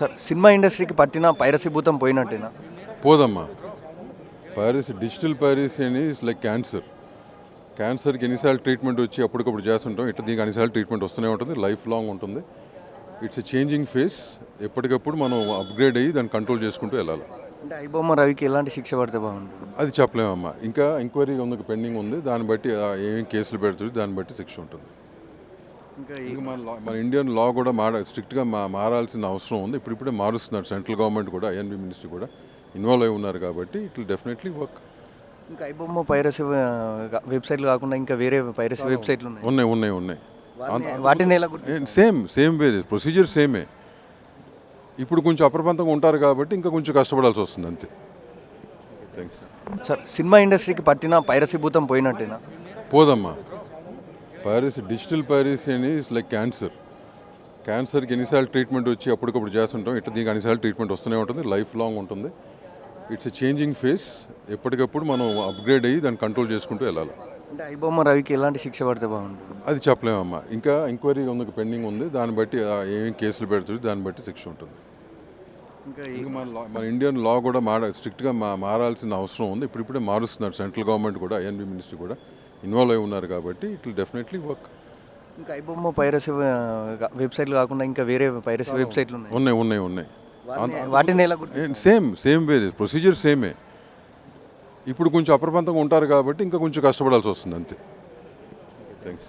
Sir cinema ఇండస్ట్రీకి పట్టిన piracy భూతం పోయినట్టేనా? పోదమ్మా. పైరసీ డిజిటల్ పైరసీ అని ఇస్ లైక్ క్యాన్సర్. క్యాన్సర్కి ఎన్నిసార్లు ట్రీట్మెంట్ వచ్చి అప్పటికప్పుడు చేస్తుంటాం. ఇట్లా దీనికి అన్నిసార్లు ట్రీట్మెంట్ వస్తూనే ఉంటుంది. లైఫ్ లాంగ్ ఉంటుంది. It's a changing face. ఎప్పటికప్పుడు మనం అప్గ్రేడ్ అయ్యి దాన్ని కంట్రోల్ చేసుకుంటూ వెళ్ళాలి. అంటే ఐబొమ్మ రవికి ఎలాంటి శిక్ష పడితే బాగుంటుంది? అది చెప్పలేమమ్మా. ఇంకా ఎంక్వైరీ ఉంది పెండింగ్ ఉంది. దాన్ని బట్టి ఆ, ఏమేం కేసులు పెడుతుంది దాన్ని బట్టి శిక్ష ఉంటుంది. ఇంకా మన లా మన ఇండియన్ లా కూడా మార స్ట్రిక్ట్గా మా మారాల్సిన అవసరం ఉంది. ఇప్పుడు ఇప్పుడే మారుస్తున్నారు. సెంట్రల్ గవర్నమెంట్ కూడా ఐఎన్బి మినిస్ట్రీ కూడా ఇన్వాల్వ్ అయి ఉన్నారు కాబట్టి ఇట్ విల్ డెఫినెట్లీ వర్క్ ఇంకా ఐబొమ్మ పైరసీ వెబ్సైట్లు కాకుండా ఇంకా వేరే పైరసీ వెబ్సైట్లు ఉన్నాయి. ఉన్నాయి ఉన్నాయి ఉన్నాయి. వాటిని- వాటిని ఎలా గుర్తు సేమ్ సేమ్ వే ప్రొసీజర్ సేమే. ఇప్పుడు కొంచెం అప్రమత్తంగా ఉంటారు కాబట్టి ఇంకా కొంచెం కష్టపడాల్సి వస్తుంది అంతే. థ్యాంక్స్ సార్ సినిమా ఇండస్ట్రీకి పట్టిన పైరసీ భూతం పోయినట్టేనా? పోదమ్మా. పైరసీ డిజిటల్ పైరసీ అని ఇస్ లైక్ క్యాన్సర్ క్యాన్సర్కి ఎన్నిసార్లు ట్రీట్మెంట్ వచ్చి అప్పటికప్పుడు చేస్తుంటాం. ఇట్లా దీనికి అన్నిసార్లు ట్రీట్మెంట్ వస్తూనే ఉంటుంది. లైఫ్ లాంగ్ ఉంటుంది. ఇట్స్ ఎ చేంజింగ్ ఫేస్ ఎప్పటికప్పుడు మనం అప్గ్రేడ్ అయ్యి దాన్ని కంట్రోల్ చేసుకుంటూ వెళ్ళాలి. అంటే ఐబొమ్మ రవికి ఎలాంటి శిక్ష పడితే బాగుంటుంది? అది చెప్పలేమమ్మా. ఇంకా ఎంక్వైరీ ఉంది పెండింగ్ ఉంది. దాన్ని బట్టి ఆ, ఏమేం కేసులు పెడుతుంది దాన్ని బట్టి శిక్ష ఉంటుంది. ఇంకా మన ఇండియన్ లా కూడా మార స్ట్రిక్ట్గా మా మారాల్సిన అవసరం ఉంది. ఇప్పుడు ఇప్పుడే మారుస్తున్నారు. సెంట్రల్ గవర్నమెంట్ కూడా ఐఎన్బి మినిస్ట్రీ కూడా ఇన్వాల్వ్ అయి ఉన్నారు కాబట్టి ఇట్ విల్ డెఫినెట్లీ వర్క్ ఇంకా ఐబొమ్మ పైరసీ వెబ్సైట్లు కాకుండా ఇంకా వేరే పైరసీ వెబ్సైట్లు ఉన్నాయి. ఉన్నాయి ఉన్నాయి ఉన్నాయి. వాటిని- ఎలా సేమ్ సేమ్ వే ప్రొసీజర్ సేమే. ఇప్పుడు కొంచెం అప్రమత్తంగా ఉంటారు కాబట్టి ఇంకా కొంచెం కష్టపడాల్సి వస్తుంది అంతే. థ్యాంక్స్